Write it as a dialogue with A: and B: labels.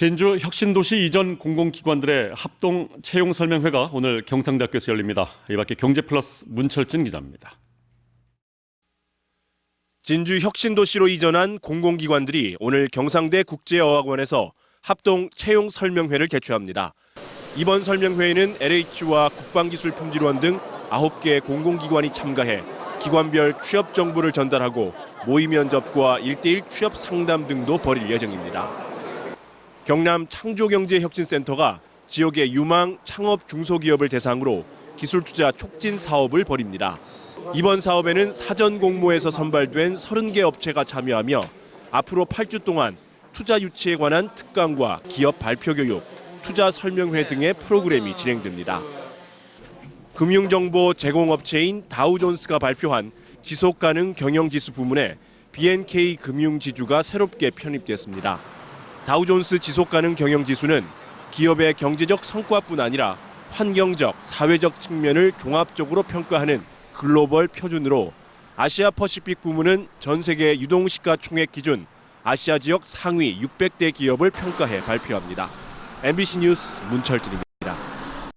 A: 진주 혁신도시 이전 공공기관들의 합동 채용 설명회가 오늘 경상대학교에서 열립니다. 이 밖에 경제플러스 문철진 기자입니다.
B: 진주 혁신도시로 이전한 공공기관들이 오늘 경상대 국제어학원에서 합동 채용 설명회를 개최합니다. 이번 설명회에는 LH와 국방기술품질원 등 9개 공공기관이 참가해 기관별 취업 정보를 전달하고 모의 면접과 1대1 취업 상담 등도 벌일 예정입니다. 경남 창조경제혁신센터가 지역의 유망 창업 중소기업을 대상으로 기술 투자 촉진 사업을 벌입니다. 이번 사업에는 사전 공모에서 선발된 30개 업체가 참여하며 앞으로 8주 동안 투자 유치에 관한 특강과 기업 발표 교육, 투자 설명회 등의 프로그램이 진행됩니다. 금융정보 제공업체인 다우존스가 발표한 지속가능 경영지수 부문에 BNK 금융지주가 새롭게 편입됐습니다. 다우존스 지속 가능 경영 지수는 기업의 경제적 성과뿐 아니라 환경적, 사회적 측면을 종합적으로 평가하는 글로벌 표준으로 아시아 퍼시픽 부문은 전 세계 유동 시가 총액 기준 아시아 지역 상위 600대 기업을 평가해 발표합니다. MBC 뉴스 문철진입니다.